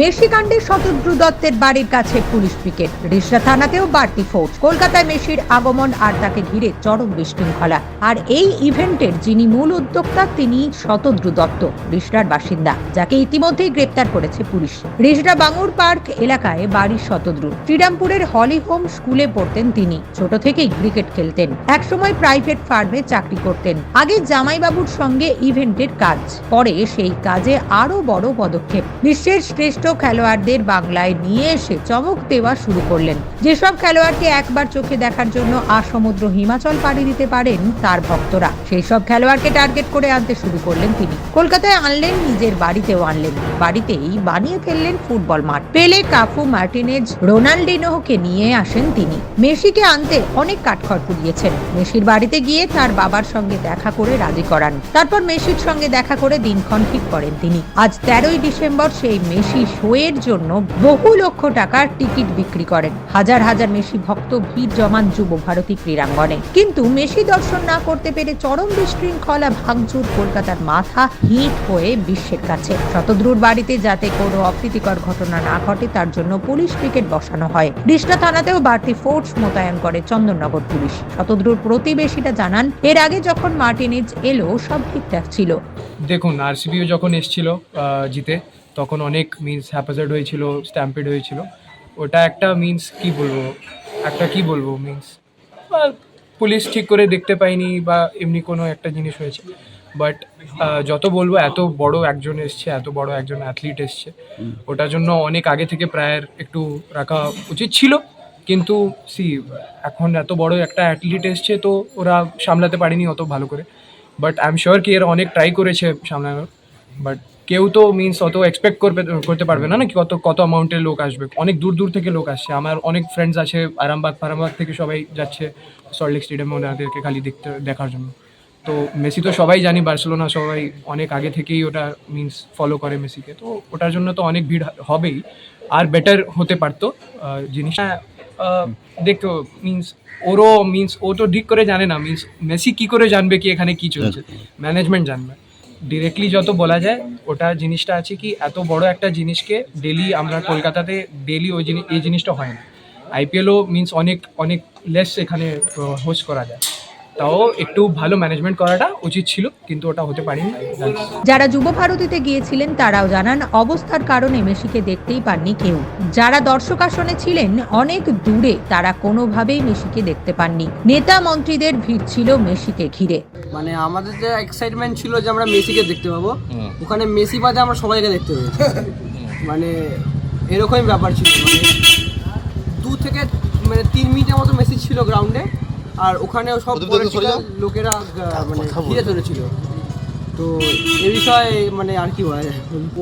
Messi কাণ্ডে শতদ্রু দত্তের বাড়ির কাছে পুলিশ পিকেট। রিষড়া থানাতেও বাড়তি ফোর্স। কলকাতায় মেসির আগমন আর তাকে ঘিরে চরম বিশৃঙ্খলা। আর এই ইভেন্টের যিনি মূল উদ্যোক্তা, তিনি শতদ্রু দত্ত রিষড়ার বাসিন্দা, যাকে ইতিমধ্যেই গ্রেপ্তার করেছে পুলিশ। রিষড়া বাঙুর পার্ক এলাকায় বাড়ির শতদ্রু শ্রীরামপুরের হলি হোম স্কুলে পড়তেন তিনি। ছোট থেকেই ক্রিকেট খেলতেন। একসময় প্রাইভেট ফার্মে চাকরি করতেন। আগে জামাইবাবুর সঙ্গে ইভেন্টের কাজ। পরে সেই কাজে আরও বড় পদক্ষেপ। বিশ্বের শ্রেষ্ঠ খেলোয়াড়দের বাংলায় নিয়ে এসে চমক দেওয়া শুরু করলেন। যেসব খেলোয়াড়কে একবার চোখে দেখার জন্য আসমুদ্র হিমাচল পাড়ি দিতে পারেন তার ভক্তরা। সেই সব খেলোয়াড়কে টার্গেট করে আনতে শুরু করলেন তিনি। কলকাতায় আনলেন, নিজের বাড়িতেও আনলেন। বাড়িতেই বানিয়ে ফেললেন ফুটবল মাঠ। পেলে, কাফু, মার্টিনেজ, রোনাল্ডিনোকে নিয়ে আসেন তিনি। মেসিকে আনতে অনেক কাঠখড় পুড়িয়েছেন। মেসির বাড়িতে গিয়ে তার বাবার সঙ্গে দেখা করে রাজি করান। তারপর মেসির সঙ্গে দেখা করে দিনক্ষণ ঠিক করেন তিনি। আজ তেরোই ডিসেম্বর সেই মেসি শোয়ের জন্য বহু লক্ষ টাকার টিকিট বিক্রি করেন। হাজার হাজার মেসি ভক্ত ভিড় জমান যুব ভারতী ক্রীড়াঙ্গনে। কিন্তু মেসি দর্শন না করতে পেরে চরম বিশৃঙ্খলা, ভাঙচুর, কলকাতার মাথা হিট হয়ে বিশ্বের কাছে। শতদ্রুর বাড়িতে যাতে কোনো অপ্রীতিকর ঘটনা না ঘটে, তার জন্য পুলিশ পিকেট বসানো হয়। কৃষ্ণা থানাতেও বাড়তি ফোর্স মোতায়েন করে চন্দননগর পুলিশ। শতদ্রুর প্রতিবেশীরা জানান, এর আগে যখন মার্টিনেজ এলো, সব ঠিকঠাক ছিল। দেখুন, আরসিবিও যখন এসছিল জিতে তখন অনেক মিন্স হ্যাপাজার্ড হয়েছিল স্ট্যাম্পেড হয়েছিল। ওটা একটা মিন্স কি বলব? একটা কি বলব মিন্স পুলিশ ঠিক করে দেখতে পাইনি বা এমনি কোনো একটা জিনিস হয়েছে। বাট যত বলব এত বড় একজন এসছে এত বড় একজন অ্যাথলিট এসছে। ওটার জন্য অনেক আগে থেকে প্রায়ের একটু রাখা উচিত ছিল। কিন্তু সি এখন এত বড় একটা অ্যাথলিট এসছে তো ওরা সামলাতে পারেনি অত ভালো করে। বাট আই এম শিওর কি এর অনেক ট্রাই করেছে সামলানোর। বাট কেউ তো মিন্স অত এক্সপেক্ট করবে করতে পারবে না না কি? কত কত অ্যামাউন্টের লোক আসবে? অনেক দূর দূর থেকে লোক আসছে। আমার অনেক ফ্রেন্ডস আছে আরামবাগ ফারামবাগ থেকে সবাই যাচ্ছে সল্টলেক স্টেডিয়ামে ওনাদেরকে খালি দেখতে দেখার জন্য। তো মেসি তো সবাই জানি বার্সেলোনা সবাই অনেক আগে থেকেই ওটা মিন্স ফলো করে মেসিকে। তো ওটার জন্য তো অনেক ভিড় হবেই। আর বেটার হতে পারতো জিনিসটা দেখো মিন্স ওরও মিন্স ও তো ঠিক করে জানে না। মিন্স মেসি কি করে জানবে কি এখানে কি চলছে? ম্যানেজমেন্ট জানবে। ডিরেক্টলি যত বলা যায়, ওটা জিনিসটা আছে কি, এত বড় একটা জিনিসকে ডেলি আমরা কলকাতাতে ডেলি ওই জিনিস এই জিনিসটা হয় না। আইপিএলও মিন্স অনেক অনেক লেস এখানে হোস্ট করা যায়। তাও একটু ভালো ম্যানেজমেন্ট করাটা উচিত ছিল কিন্তু ওটা হতে পারেনি। যারা যুব ভারতীতে গিয়েছিলেন তারাও জানান অবস্থার কারণে মেসিকে দেখতেই পাননি কেউ। যারা দর্শক আসনে ছিলেন অনেক দূরে তারা কোনোভাবেই মেসিকে দেখতে পাননি। নেতা মন্ত্রীদের ভিড় ছিল মেসিকে ঘিরে। মানে আমাদের যে এক্সাইটমেন্ট ছিল যে আমরা মেসিকে দেখতে পাবো ওখানে মেসি বাদে আমরা সবাইকে দেখতে পেয়েছি। মানে এরকমই ব্যাপার ছিল। মানে দু থেকে মানে তিন মিনিটের মতো মেসি ছিল গ্রাউন্ডে আর ওখানেও সব পলিটিক্যাল লোকেরা মানে ঘিরে ধরেছিল তো এ বিষয়ে মানে আর কি বলা যায়?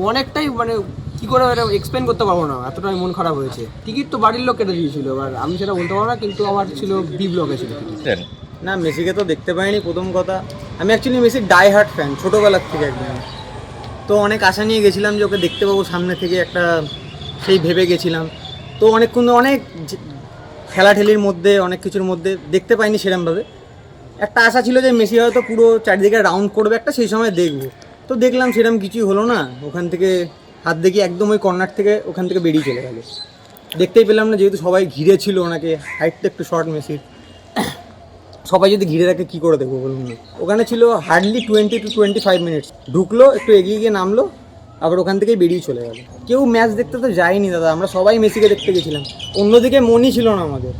অনেকটাই মানে কি করে এটা এক্সপ্লেন করতে পারব না এতটাই মন খারাপ হয়েছে। টিকিট তো বাড়ির লোক কেটে দিয়েছিল এবার আমি সেটা বলতে পারব না কিন্তু আমার ছিল বি ব্লকে ছিল টিকিট। না মেসিকে তো দেখতে পাইনি প্রথম কথা। আমি অ্যাকচুয়ালি মেসির ডাই হার্ট ফ্যান ছোটোবেলার থেকে একদম। তো অনেক আশা নিয়ে গেছিলাম যে ওকে দেখতে পাবো সামনে থেকে একটা সেই ভেবে গেছিলাম। তো অনেকক্ষণ অনেক ঠেলাঠেলির মধ্যে, অনেক কিছুর মধ্যে দেখতে পাইনি সেরমভাবে। একটা আশা ছিল যে মেসি হয়তো পুরো চারিদিকে রাউন্ড করবে, একটা সেই সময় দেখব। তো দেখলাম সেরকম কিছুই হলো না। ওখান থেকে হাত দেখি একদম ওই কর্নার থেকে ওখান থেকে বেরিয়ে চলে গেল। দেখতেই পেলাম না, যেহেতু সবাই ঘিরে ছিল ওনাকে হাইটটা একটু শর্ট মেসির। সবাই যদি ঘিরে রাখে, কী করে দেখব বলুন? ওখানে ছিল hardly twenty two twenty five minutes ঢুকলো, একটু এগিয়ে গিয়ে নামলো আবার ওখান থেকেই বেরিয়ে চলে গেল। কেউ ম্যাচ দেখতে তো যায়নি দাদা, আমরা সবাই মেসিকে দেখতে গেছিলাম। অন্যদিকে মনই ছিল না আমাদের।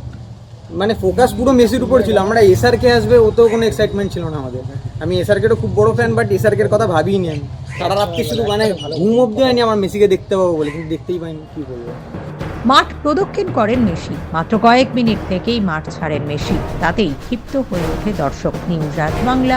মানে ফোকাস পুরো মেসির উপর ছিল। আমরা এসআরকে আসবে, ওতেও কোনো এক্সাইটমেন্ট ছিল না আমাদের। আমি এসআরকেরও খুব বড় ফ্যান বাট এসআরকের কথা ভাবিনি আমি। সারা রাত্রি শুধু মানে ঘুম অব্দি হয়নি আমার মেসিকে দেখতে পাবো বলে, কিন্তু দেখতেই পাইনি কী বলব। মাঠ প্রদক্ষিণ করেন মেসি। মাত্র কয়েক মিনিট থেকেই মাঠ ছাড়েন মেসি। তাতেই ক্ষিপ্ত হয়ে ওঠে দর্শক নিউজ আজ বাংলা